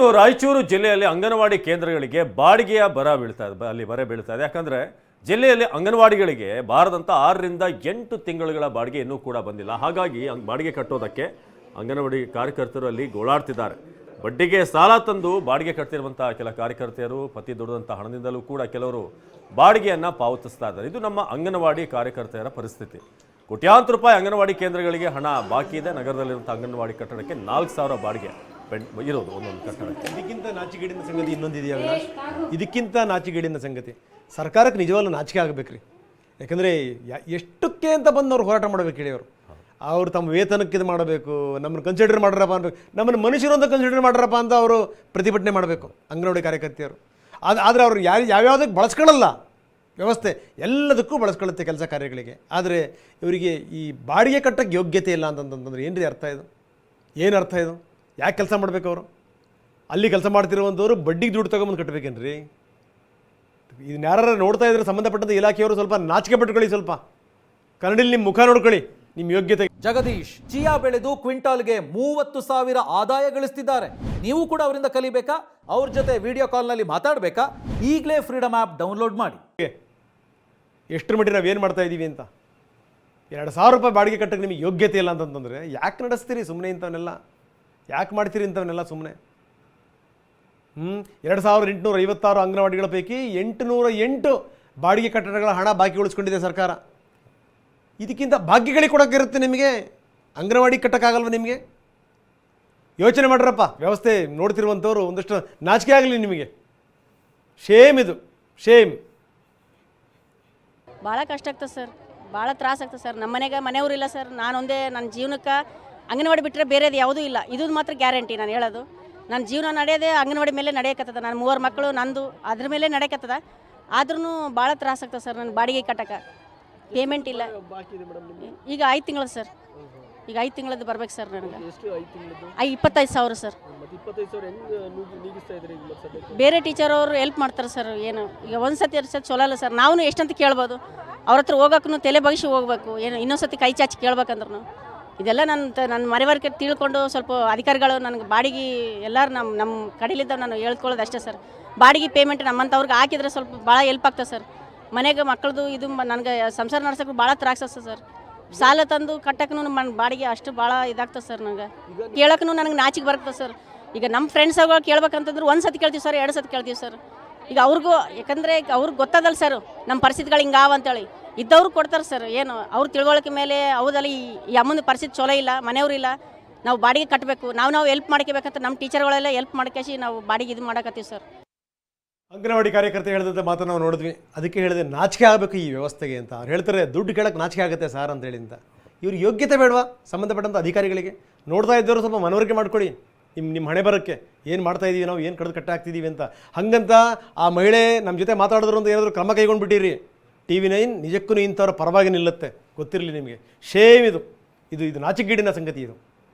ಇನ್ನು ರಾಯಚೂರು ಜಿಲ್ಲೆಯಲ್ಲಿ ಅಂಗನವಾಡಿ ಕೇಂದ್ರಗಳಿಗೆ ಬಾಡಿಗೆಯ ಬರ ಬೀಳ್ತಾ ಇದೆ, ಅಲ್ಲಿ ಬರ ಬೀಳ್ತಾ ಇದೆ. ಯಾಕಂದರೆ ಜಿಲ್ಲೆಯಲ್ಲಿ ಅಂಗನವಾಡಿಗಳಿಗೆ ಬಾರದಂಥ ಆರರಿಂದ ಎಂಟು ತಿಂಗಳುಗಳ ಬಾಡಿಗೆ ಇನ್ನೂ ಕೂಡ ಬಂದಿಲ್ಲ. ಹಾಗಾಗಿ ಬಾಡಿಗೆ ಕಟ್ಟೋದಕ್ಕೆ ಅಂಗನವಾಡಿ ಕಾರ್ಯಕರ್ತರು ಅಲ್ಲಿ ಗೋಳಾಡ್ತಿದ್ದಾರೆ. ಬಡ್ಡಿಗೆ ಸಾಲ ತಂದು ಬಾಡಿಗೆ ಕಟ್ತಿರುವಂಥ ಕೆಲ ಕಾರ್ಯಕರ್ತೆಯರು, ಪತಿ ದುಡಿದಂಥ ಹಣದಿಂದಲೂ ಕೂಡ ಕೆಲವರು ಬಾಡಿಗೆಯನ್ನು ಪಾವತಿಸ್ತಾ ಇದ್ದಾರೆ. ಇದು ನಮ್ಮ ಅಂಗನವಾಡಿ ಕಾರ್ಯಕರ್ತೆಯರ ಪರಿಸ್ಥಿತಿ. ಕೋಟ್ಯಾಂತರ ರೂಪಾಯಿ ಅಂಗನವಾಡಿ ಕೇಂದ್ರಗಳಿಗೆ ಹಣ ಬಾಕಿ ಇದೆ. ನಗರದಲ್ಲಿರುವಂಥ ಅಂಗನವಾಡಿ ಕಟ್ಟಡಕ್ಕೆ ನಾಲ್ಕು ಸಾವಿರ ಬಾಡಿಗೆ. ಪೆಂಡ್ ಇರೋದು ಒಂದೊಂದು ಕಟ್ಟಡಕ್ಕೆ ಇದಕ್ಕಿಂತ ನಾಚಿಗೇಡಿನ ಸಂಗತಿ ಇನ್ನೊಂದು ಇದಕ್ಕಿಂತ ನಾಚಿಗೇಡಿನ ಸಂಗತಿ. ಸರ್ಕಾರಕ್ಕೆ ನಿಜವಾಗ್ಲೂ ನಾಚಿಕೆ ಆಗಬೇಕ್ರಿ. ಯಾಕಂದರೆ ಎಷ್ಟಕ್ಕೆ ಅಂತ ಬಂದು ಅವ್ರು ಹೋರಾಟ ಮಾಡಬೇಕು ಹೇಳಿ ಅವರು ಅವರು ತಮ್ಮ ವೇತನಕ್ಕೆ ಇದು ಮಾಡಬೇಕು, ನಮ್ಮನ್ನು ಕನ್ಸಿಡರ್ ಮಾಡ್ರಪ್ಪ ಅನ್ಬೇಕು ನಮ್ಮನ್ನು ಮನುಷ್ಯರು ಅಂತ ಕನ್ಸಿಡರ್ ಮಾಡ್ರಪ್ಪ ಅಂತ ಅವರು ಪ್ರತಿಭಟನೆ ಮಾಡಬೇಕು, ಅಂಗನವಾಡಿ ಕಾರ್ಯಕರ್ತೆಯರು. ಅದು ಆದರೆ ಅವರು ಯಾರು ಯಾವ್ಯಾವುದಕ್ಕೆ ಬಳಸ್ಕೊಳ್ಳಲ್ಲ. ವ್ಯವಸ್ಥೆ ಎಲ್ಲದಕ್ಕೂ ಬಳಸ್ಕೊಳ್ಳುತ್ತೆ ಕೆಲಸ ಕಾರ್ಯಗಳಿಗೆ. ಆದರೆ ಇವರಿಗೆ ಈ ಬಾಡಿಗೆ ಕಟ್ಟಕ್ಕೆ ಯೋಗ್ಯತೆ ಇಲ್ಲ ಅಂತಂತಂದ್ರೆ ಏನು ರೀ ಅರ್ಥ ಇದು? ಏನು ಅರ್ಥ ಇದು? ಯಾಕೆ ಕೆಲಸ ಮಾಡಬೇಕು ಅವರು ಅಲ್ಲಿ ಕೆಲಸ ಮಾಡ್ತಿರುವಂಥವ್ರು ಬಡ್ಡಿಗೆ ದುಡ್ಡು ತಗೊಂಬಂದು ಕಟ್ಟಬೇಕೇನ್ರಿ ಇದನ್ನ ಯಾರು ನೋಡ್ತಾ ಇದ್ರೆ ಸಂಬಂಧಪಟ್ಟಂಥ ಇಲಾಖೆಯವರು ಸ್ವಲ್ಪ ನಾಚಿಕೆ ಪಟ್ಕೊಳ್ಳಿ ಸ್ವಲ್ಪ. ಕನ್ನಡಲ್ಲಿ ನಿಮ್ಮ ಮುಖ ನೋಡ್ಕೊಳ್ಳಿ ನಿಮ್ಮ ಯೋಗ್ಯತೆ. ಜಗದೀಶ್ ಚಿಯಾ ಬೆಳೆದು ಕ್ವಿಂಟಾಲ್ಗೆ ಮೂವತ್ತು ಸಾವಿರ ಆದಾಯ ಗಳಿಸ್ತಿದ್ದಾರೆ. ನೀವು ಕೂಡ ಅವರಿಂದ ಕಲಿಬೇಕಾ? ಅವ್ರ ಜೊತೆ ವಿಡಿಯೋ ಕಾಲ್ನಲ್ಲಿ ಮಾತಾಡಬೇಕಾ? ಈಗಲೇ ಫ್ರೀಡಮ್ ಆ್ಯಪ್ ಡೌನ್ಲೋಡ್ ಮಾಡಿ. ಎಷ್ಟರ ಮಟ್ಟಿಗೆ ನಾವು ಏನು ಮಾಡ್ತಾ ಇದ್ದೀವಿ ಅಂತ? ಎರಡು ಸಾವಿರ ರೂಪಾಯಿ ಬಾಡಿಗೆ ಕಟ್ಟಕ್ಕೆ ನಿಮಗೆ ಯೋಗ್ಯತೆ ಇಲ್ಲ ಅಂತಂತಂದರೆ ಯಾಕೆ ನಡೆಸ್ತೀರಿ ಸುಮ್ಮನೆ ಇಂಥವನ್ನೆಲ್ಲ ಯಾಕೆ ಮಾಡ್ತೀರಿ ಇಂಥವನ್ನೆಲ್ಲ ಸುಮ್ಮನೆ ಹ್ಞೂ ಎರಡು ಸಾವಿರದ ಎಂಟುನೂರ ಐವತ್ತಾರು ಅಂಗನವಾಡಿಗಳ ಪೈಕಿ ಎಂಟುನೂರ ಎಂಟು ಬಾಡಿಗೆ ಕಟ್ಟಡಗಳ ಹಣ ಬಾಕಿ ಉಳಿಸ್ಕೊಂಡಿದೆ ಸರ್ಕಾರ. ಇದಕ್ಕಿಂತ ಭಾಗ್ಯಗಳಿಗೆ ಕೊಡೋಕ್ಕಿರುತ್ತೆ ನಿಮಗೆ? ಅಂಗನವಾಡಿ ಕಟ್ಟೋಕ್ಕಾಗಲ್ವ ನಿಮಗೆ? ಯೋಚನೆ ಮಾಡ್ರಪ್ಪ, ವ್ಯವಸ್ಥೆ ನೋಡ್ತಿರುವಂಥವ್ರು ಒಂದಷ್ಟು ನಾಚಿಕೆ ಆಗಲಿ ನಿಮಗೆ. ಶೇಮ್ ಇದು ಶೇಮ್ ಭಾಳ ಕಷ್ಟ ಆಗ್ತದೆ ಸರ್, ಭಾಳ ತ್ರಾಸ ಆಗ್ತದೆ ಸರ್. ನಮ್ಮ ಮನೆಗೆ ಮನೆಯವರು ಇಲ್ಲ ಸರ್, ನಾನೊಂದೇ ನನ್ನ ಜೀವನಕ್ಕೆ ಅಂಗನವಾಡಿ ಬಿಟ್ಟರೆ ಬೇರೆದು ಯಾವುದೂ ಇಲ್ಲ. ಇದು ಮಾತ್ರ ಗ್ಯಾರಂಟಿ ನಾನು ಹೇಳೋದು. ನನ್ನ ಜೀವನ ನಡೆಯೋದೇ ಅಂಗನವಾಡಿ ಮೇಲೆ ನಡೆಯಕತ್ತದ. ನಾನು ಮೂವರು ಮಕ್ಕಳು, ನಂದು, ಅದ್ರ ಮೇಲೆ ನಡೆಯಕತ್ತದ. ಆದ್ರೂ ಭಾಳ ತ್ರಾಸ ಆಗ್ತದೆ ಸರ್ ನನ್ನ ಬಾಡಿಗೆ ಕಟ್ಟಕ್ಕೆ ಪೇಮೆಂಟ್ ಇಲ್ಲ. ಈಗ ಐದು ತಿಂಗಳು ಸರ್. ಈಗ ಐದು ತಿಂಗಳದ್ದು ಬರ್ಬೇಕು ಸರ್ ನನಗೆ. ಐ ಇಪ್ಪತ್ತೈದು ಸಾವಿರ ಸರ್. ಬೇರೆ ಟೀಚರ್ ಅವರು ಹೆಲ್ಪ್ ಮಾಡ್ತಾರೆ ಸರ್ ಏನು. ಈಗ ಒಂದು ಸತಿ ಎರಡು ಸತಿ ಚಲೋ ಅಲ್ಲ ಸರ್. ನಾವು ಎಷ್ಟಂತ ಕೇಳ್ಬೋದು. ಅವ್ರ ಹತ್ರ ಹೋಗಕ್ಕೂ ತಲೆ ಬಗ್ಸಿ ಹೋಗ್ಬೇಕು. ಏನು ಇನ್ನೊಂದು ಸತಿ ಕೈ ಚಾಚಿ ಕೇಳ್ಬೇಕಂದ್ರೂ ಇದೆಲ್ಲ ನನ್ನ ನನ್ನ ಮರೆವರ್ಕೆ ತಿಳ್ಕೊಂಡು ಸ್ವಲ್ಪ ಅಧಿಕಾರಿಗಳು ನನಗೆ ಬಾಡಿಗೆ ಎಲ್ಲರೂ ನಮ್ಮ ನಮ್ಮ ಕಡೆಲಿದ್ದ ನಾನು ಹೇಳ್ಕೊಳ್ಳೋದು ಅಷ್ಟೇ ಸರ್. ಬಾಡಿಗೆ ಪೇಮೆಂಟ್ ನಮ್ಮಂಥವ್ರಿಗೆ ಹಾಕಿದ್ರೆ ಸ್ವಲ್ಪ ಭಾಳ ಹೆಲ್ಪ್ ಆಗ್ತದೆ ಸರ್. ಮನೆಗೆ ಮಕ್ಕಳದು ಇದು ನನಗೆ ಸಂಸಾರ ನಡೆಸೋಕ್ಕೂ ಭಾಳ ತ್ರಾಸ ಸರ್. ಸಾಲ ತಂದು ಕಟ್ಟಕ್ಕೂ ನಮ್ಮ ಬಾಡಿಗೆ ಅಷ್ಟು ಭಾಳ ಇದಾಗ್ತದೆ ಸರ್ ನನಗೆ ಕೇಳೋಕ್ಕೂ ನನಗೆ ನಾಚಿಕೆ ಬರ್ತದೆ ಸರ್. ಈಗ ನಮ್ಮ ಫ್ರೆಂಡ್ಸ್ ಅವಾಗ ಕೇಳ್ಬೇಕಂತಂದ್ರೆ ಒಂದು ಸತಿ ಕೇಳ್ತೀವಿ ಸರ್, ಎರಡು ಸತಿ ಕೇಳ್ತೀವಿ ಸರ್. ಈಗ ಅವ್ರಿಗೂ, ಯಾಕಂದರೆ ಅವ್ರಿಗೆ ಗೊತ್ತದಲ್ಲ ಸರ್, ನಮ್ಮ ಪರಿಸ್ಥಿತಿಗಳು ಹಿಂಗಾವ ಅಂತೇಳಿ. ಇದ್ದವ್ರು ಕೊಡ್ತಾರೆ ಸರ್, ಏನು, ಅವ್ರು ತಿಳುವಳಿಕೆ ಮೇಲೆ ಹೌದಲ್ಲ ಈ ಅಮ್ಮನ ಪರಿಸ್ಥಿತಿ ಚಲೋ ಇಲ್ಲ, ಮನೆಯವರು ಇಲ್ಲ. ನಾವು ಬಾಡಿಗೆ ಕಟ್ಟಬೇಕು ನಾವು ನಾವು ಹೆಲ್ಪ್ ಮಾಡ್ಕೋಬೇಕಂತ ನಮ್ಮ ಟೀಚರ್ಗಳೆಲ್ಲ ಹೆಲ್ಪ್ ಮಾಡ್ಕೇಸಿ ನಾವು ಬಾಡಿಗೆ ಇದು ಮಾಡಕತ್ತೀವಿ ಸರ್. ಅಂಗನವಾಡಿ ಕಾರ್ಯಕರ್ತೆ ಹೇಳಿದಂಥ ಮಾತು ನಾವು ನೋಡಿದ್ವಿ. ಅದಕ್ಕೆ ಹೇಳಿದೆ ನಾಚಿಕೆ ಆಗಬೇಕು ಈ ವ್ಯವಸ್ಥೆಗೆ ಅಂತ. ಅವ್ರು ಹೇಳ್ತಾರೆ, ದುಡ್ಡು ಕೇಳಕ್ಕೆ ನಾಚಿಕೆ ಆಗುತ್ತೆ ಸಾರ್ ಅಂತ ಹೇಳಿದಂತ ಇವ್ರಿಗೆ ಯೋಗ್ಯತೆ ಬೇಡವಾ? ಸಂಬಂಧಪಟ್ಟಂಥ ಅಧಿಕಾರಿಗಳಿಗೆ? ನೋಡ್ತಾ ಇದ್ದವರು ಸ್ವಲ್ಪ ಮನವರಿಕೆ ಮಾಡ್ಕೊಳ್ಳಿ ನಿಮ್ಮ ನಿಮ್ಮ ಹಣೆ ಬರೋಕ್ಕೆ. ಏನು ಮಾಡ್ತಾ ಇದ್ದೀವಿ ನಾವು? ಏನು ಕಡ್ದು ಕಟ್ಟಾಗ್ತಿದ್ದೀವಿ ಅಂತ. ಹಂಗಂತ ಆ ಮಹಿಳೆ ನಮ್ಮ ಜೊತೆ ಮಾತಾಡಿದ್ರು ಅಂತ ಏನಾದರೂ ಕ್ರಮ ಕೈಗೊಂಡು ಬಿಟ್ಟಿರಿ ಟಿ ವಿ ನೈನ್ ನಿಜಕ್ಕೂ ಇಂಥವ್ರ ಪರವಾಗಿ ನಿಲ್ಲುತ್ತೆ ಗೊತ್ತಿರಲಿ ನಿಮಗೆ. ಶೇಮ್ ಇದು. ಇದು ಇದು ನಾಚಿಕೆಗೇಡಿನ ಸಂಗತಿ ಇದು.